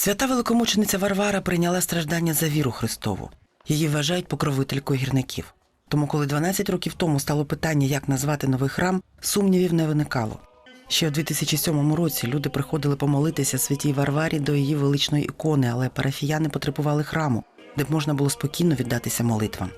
Свята великомучениця Варвара прийняла страждання за віру Христову. Її вважають покровителькою гірників. Тому, коли 12 років тому стало питання, як назвати новий храм, сумнівів не виникало. Ще у 2007 році люди приходили помолитися святій Варварі до її величної ікони, але парафіяни потребували храму, де б можна було спокійно віддатися молитвам.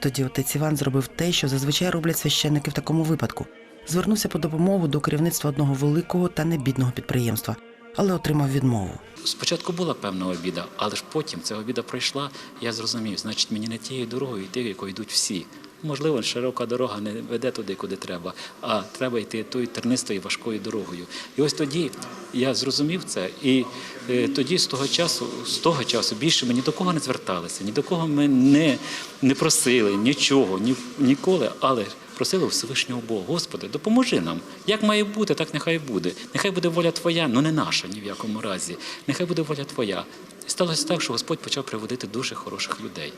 Тоді отець Іван зробив те, що зазвичай роблять священники в такому випадку. Звернувся по допомогу до керівництва одного великого та небідного підприємства, але отримав відмову. Спочатку була певна обіда, але ж потім ця обіда пройшла, я зрозумів, значить мені не тією дорогою йти, якою йдуть всі. Можливо, широка дорога не веде туди, куди треба, а треба йти тою тернистою важкою дорогою. І ось тоді я зрозумів це, і е, тоді з того часу, з того часу більше ми ні до кого не зверталися, ні до кого ми не, не просили нічого, ні, ніколи, але просили Всевишнього Бога, Господи, допоможи нам. Як має бути, так нехай буде. Нехай буде воля Твоя, ну не наша ні в якому разі. Нехай буде воля Твоя. І сталося так, що Господь почав приводити дуже хороших людей.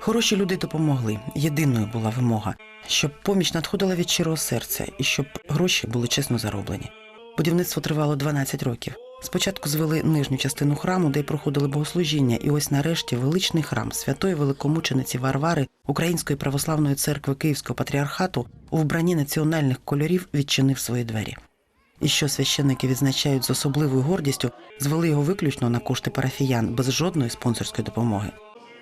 Хороші люди допомогли. Єдиною була вимога, щоб поміч надходила від щирого серця і щоб гроші були чесно зароблені. Будівництво тривало 12 років. Спочатку звели нижню частину храму, де й проходили богослужіння, і ось нарешті величний храм святої великомучениці Варвари Української православної церкви Київського патріархату у вбранні національних кольорів відчинив свої двері. І що священники відзначають з особливою гордістю, звели його виключно на кошти парафіян без жодної спонсорської допомоги.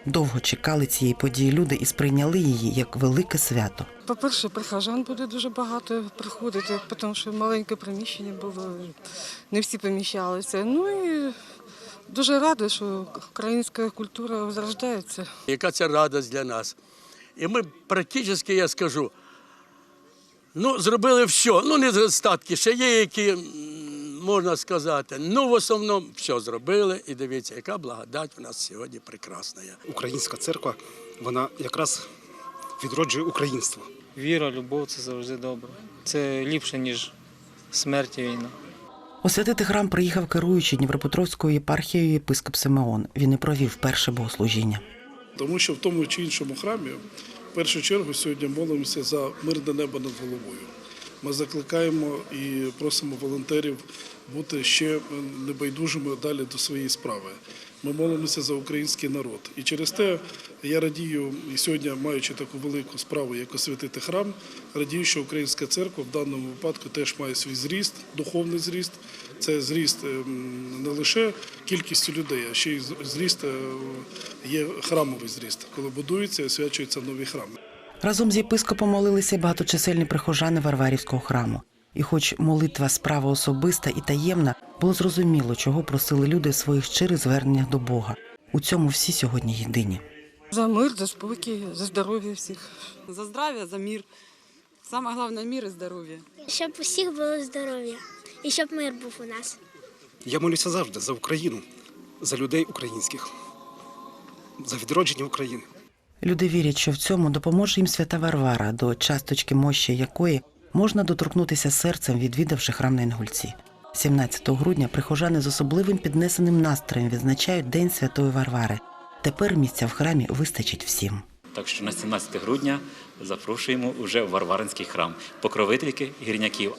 Довго чекали цієї події люди і сприйняли її як велике свято. По-перше, прихожан буде дуже багато приходити, тому що маленьке приміщення було, не всі поміщалися. Ну і дуже рада, що українська культура зрождається. Яка це радість для нас. І ми практично, я скажу, ну, зробили все. Ну, не остатки, ще є, які, можна сказати. Ну, в основному все зробили. І дивіться, яка благодать у нас сьогодні прекрасна. є. Українська церква, вона якраз відроджує українство. Віра, любов це завжди добре. Це ліпше, ніж смерть і війна. Освятити храм приїхав керуючий Дніпропетровською єпархією єпископ Симеон. Він і провів перше богослужіння. Тому що в тому чи іншому храмі в першу чергу сьогодні молимося за мирне небо над головою. Ми закликаємо і просимо волонтерів бути ще небайдужими далі до своєї справи. Ми молимося за український народ. І через те я радію, і сьогодні, маючи таку велику справу, як освятити храм, радію, що українська церква в даному випадку теж має свій зріст, духовний зріст. Це зріст ем, не лише кількістю людей, а ще й зріст е, є храмовий зріст, коли будуються і освячуються нові храми. Разом з єпископом молилися багаточисельні прихожани Варварівського храму. І хоч молитва справа особиста і таємна, було зрозуміло, чого просили люди в своїх щирих зверненнях до Бога. У цьому всі сьогодні єдині. За мир, за спокій, за здоров'я всіх. За здравие, за мир. Самое главное мир и здоровье. Щоб усіх було здоров'я і щоб мир був у нас. Я молюся завжди за Україну, за людей українських, за відродження України. Люди вірять, що в цьому допоможе їм свята Варвара, до часточки мощі якої можна доторкнутися серцем, відвідавши храм на Інгульці. 17 грудня прихожани з особливим піднесеним настроєм відзначають День Святої Варвари. Тепер місця в храмі вистачить всім. Так що на 17 грудня запрошуємо вже в Варваринський храм, покровительки гірняків.